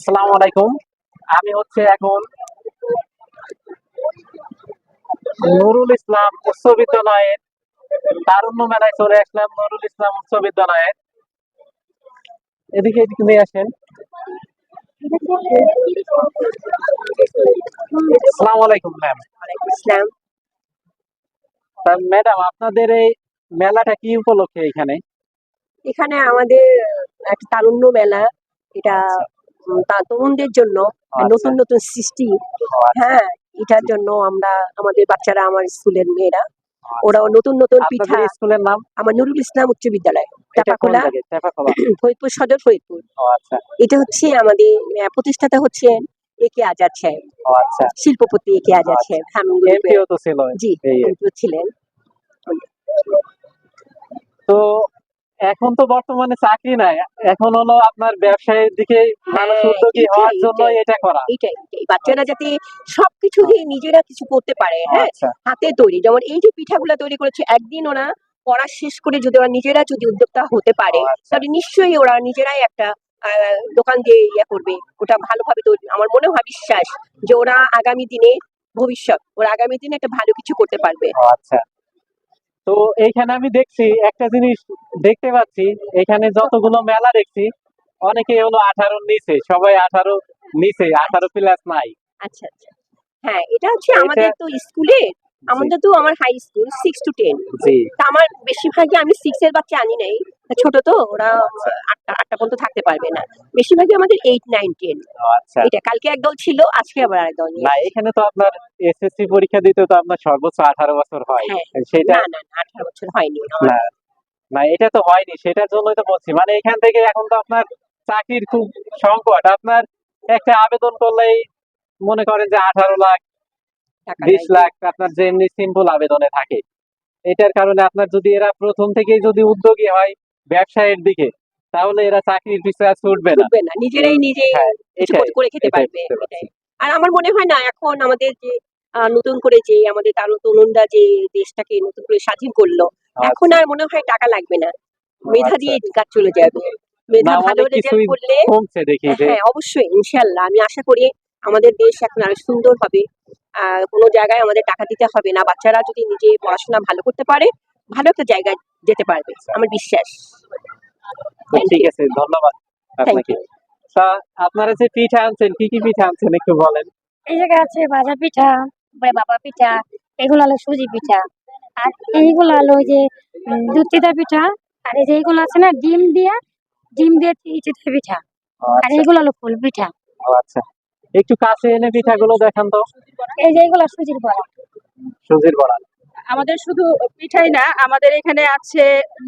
আসসালামু আলাইকুম। আমি হচ্ছে এখন নুরুল ইসলাম উচ্চ বিদ্যালয়ের তারুণ্য মেলায় চলে আসলাম নুরুল ইসলাম উচ্চ বিদ্যালয়ের। এদিকে এদিকে নিয়ে আসেন। আসসালামু আলাইকুম ম্যাম ইসলাম ম্যাডাম আপনাদের এই মেলাটা কি উপলক্ষে এখানে? এখানে আমাদের একটা তারুণ্য মেলা। এটা তা তরুণদের জন্য আচ্ছা। নতুন নতুন সৃষ্টি। হ্যাঁ এটার জন্য আমরা আমাদের বাচ্চারা আমার স্কুলের মেয়েরা ওরা নতুন নতুন পিঠা স্কুলের নাম? আমার নুরুল ইসলাম উচ্চ বিদ্যালয় টেপাখোলা ফরিদপুর সদর ফরিদপুর। আচ্ছা। এটা হচ্ছে আমাদের প্রতিষ্ঠাতা হচ্ছেন এ কে আজাদ সাহেব। আচ্ছা। শিল্পপতি এ কে আজাদ আচ্ছা। সাহেব জি ছিলেন। তো এখন তো বর্তমানে চাকরি নাই। এখন হলো আপনার ব্যবসায়ের দিকে মানুষ হ্যাঁ, উদ্যোগী হওয়ার জন্য এটা করা। এইটাই। বাচ্চারা যাতে সবকিছু দিয়ে নিজেরা কিছু করতে পারে হ্যাঁ? আচ্ছা। হাতে তৈরি। যেমন এই যে পিঠাগুলো তৈরি করেছে একদিন ওরা পড়া শেষ করে যদি ওরা নিজেরা যদি উদ্যোক্তা হতে পারে আচ্ছা। তাহলে নিশ্চয়ই ওরা নিজেরাই একটা আহ, দোকান দিয়ে ইয়ে করবে। ওটা ভালোভাবে তৈরি। আমার মনে হয় বিশ্বাস যে ওরা আগামী দিনে ভবিষ্যৎ ওরা আগামী দিনে একটা ভালো কিছু করতে পারবে। আচ্ছা। তো এইখানে আমি দেখছি একটা জিনিস দেখতে পাচ্ছি এখানে যতগুলো মেলা দেখছি অনেকে হলো আঠারো নিচে সবাই আঠারো নিচে আঠারো প্লাস নাই। আচ্ছা আচ্ছা। হ্যাঁ এটা হচ্ছে আমাদের তো স্কুলে আমাদের তো আমার high school six to ten তা আমার বেশিরভাগই আমি সিক্স এর বাচ্চা আনি নাই। ছোট তো ওরা আটটা আটটা পর্যন্ত থাকতে পারবে না। বেশিরভাগই আমাদের এইট নাইন টেন এটা কালকে একদল ছিল আজকে আবার আরেক দল না এখানে তো আপনার এসএসসি পরীক্ষা দিতে তো আপনার সর্বোচ্চ আঠারো বছর হয়। হ্যাঁ। সেটা না না আঠারো বছর হয়নি না এটা তো হয়নি সেটার জন্যই তো বলছি। মানে এখান থেকে এখন তো আপনার চাকরির খুব সংকট। আপনার একটা আবেদন করলেই মনে করেন যে আঠারো লাখ বিশ লাখ আপনার যে এমনি সিম্পল আবেদনে থাকে। এটার কারণে আপনার যদি এরা প্রথম থেকেই যদি উদ্যোগী হয় ব্যবসায়ের দিকে তাহলে এরা চাকরির পিছনে ছুটবে না। নিজেরাই নিজে হ্যাঁ, করে- খেতে পারবে। আর আমার মনে হয় না এখন আমাদের যে নতুন করে যে আমাদের তার তরুণরা যে দেশটাকে নতুন করে স্বাধীন করল এখন আর মনে হয় টাকা লাগবে না। মেধা আচ্ছা। দিয়ে কাজ চলে যাবে। মেধা ভালো রেজাল্ট করলে হ্যাঁ অবশ্যই ইনশাল্লাহ আমি আশা করি আমাদের দেশ এখন আরও সুন্দর হবে। আহ কোনো জায়গায় আমাদের টাকা দিতে হবে না। বাচ্চারা যদি নিজে পড়াশোনা ভালো করতে পারে ভালো একটা জায়গায় যেতে পারবে। আমার বিশ্বাস। ঠিক আছে ধন্যবাদ আপনাকে। আপনারা যে পিঠা আনছেন কি কি পিঠা আনছেন একটু বলেন? এই জায়গায় আছে ভাজা পিঠা বাবা পিঠা এগুলো হলো সুজি পিঠা। আর এইগুলো হলো ওই যে দুধ পিঠা। আর এই যে এইগুলো আছে না ডিম দিয়ে ডিম দিয়ে চিতা পিঠা। আর আচ্ছা, এইগুলো হলো ফুল পিঠা। আচ্ছা। একটু কাছে এনে পিঠাগুলো দেখান তো। এই যে এইগুলো সুজির বড়া। সুজির বড়া। আমাদের শুধু পিঠাই না আমাদের এখানে আছে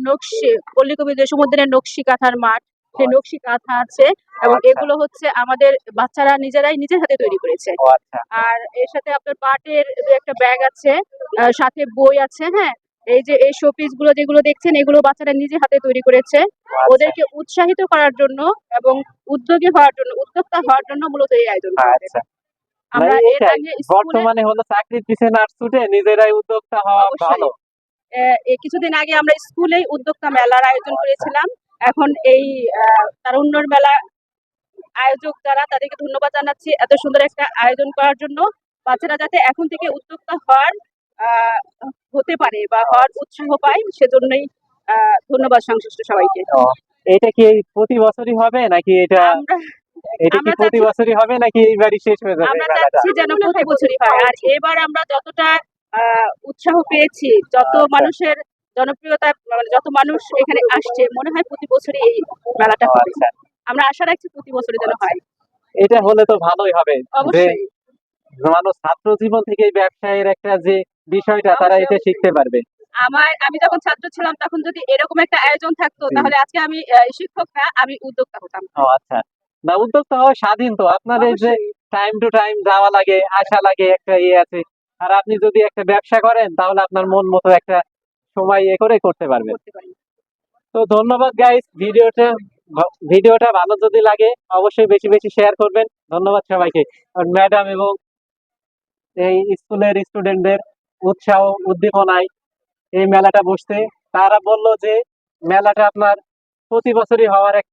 নকশি পল্লী কবি দেশমুদ্দিনের নকশি কাঁথার মাঠ। সেই নকশি কাঁথা আছে এবং আচ্ছা। এগুলো হচ্ছে আমাদের বাচ্চারা নিজেরাই নিজের হাতে তৈরি করেছে। আচ্ছা। আর এর সাথে আপনার পাটের একটা ব্যাগ আছে সাথে বই আছে হ্যাঁ? এই যে এই শোপিসগুলো যেগুলো দেখছেন এগুলো বাচ্চারা নিজে হাতে তৈরি করেছে আচ্ছা। ওদেরকে উৎসাহিত করার জন্য এবং উদ্যোগী হওয়ার জন্য উদ্যোক্তা হওয়ার জন্য মূলত এই আয়োজন। আচ্ছা আমরা এর আগে বর্তমানে হলো চাকরির পিছনে না ছুটে নিজেরাই উদ্যোক্তা হওয়া অবশ্যই। ভালো আহ, এই কিছুদিন আগে আমরা স্কুলেই উদ্যোক্তা মেলার আয়োজন করেছিলাম এখন এই তারুণ্যর মেলা আয়োজক যারা তাদেরকে ধন্যবাদ জানাচ্ছি এত সুন্দর একটা আয়োজন করার জন্য বাচ্চারা যাতে এখন থেকে উদ্যোক্তা হওয়ার হতে পারে বা হওয়ার উৎসাহ পায় সেজন্যই ধন্যবাদ সংশ্লিষ্ট সবাইকে। এটা কি প্রতি বছরই হবে নাকি এটা আমরা এটা কি প্রতি বছরই হবে নাকি এইবারই শেষ হয়ে যাবে আমরা চাচ্ছি যেন প্রতি বছরই হয়। আর এবার আমরা যতটা আহ, উৎসাহ পেয়েছি যত আচ্ছা। মানুষের জনপ্রিয়তা মানে যত মানুষ এখানে আসছে মনে হয় প্রতি বছরই এই মেলাটা হবে। আচ্ছা। আমরা আশা রাখছি প্রতি বছরে যেন হয়। এটা হলে তো ভালোই হবে। অবশ্যই। মানুষ ছাত্র জীবন থেকে ব্যবসায়ের একটা যে বিষয়টা তারা এটা শিখতে পারবে। আমার আমি যখন ছাত্র ছিলাম তখন যদি এরকম একটা আয়োজন থাকতো তাহলে আজকে আমি শিক্ষক না আমি উদ্যোক্তা হতাম। ও আচ্ছা। না উদ্যোক্তা হওয়া স্বাধীন তো। আপনার যে টাইম টু টাইম যাওয়া লাগে আসা লাগে একটা ইয়ে আছে। আর আপনি যদি একটা ব্যবসা করেন তাহলে আপনার মন মতো একটা সময় ইয়ে করে করতে পারবেন। তো ধন্যবাদ গাইস ভিডিওটা ভিডিওটা ভালো যদি লাগে অবশ্যই বেশি বেশি শেয়ার করবেন। ধন্যবাদ সবাইকে। ম্যাডাম এবং এই স্কুলের স্টুডেন্টদের উৎসাহ, উদ্দীপনায় এই মেলাটা বসতে তারা বলল যে, মেলাটা আপনার প্রতি বছরই হওয়ার এক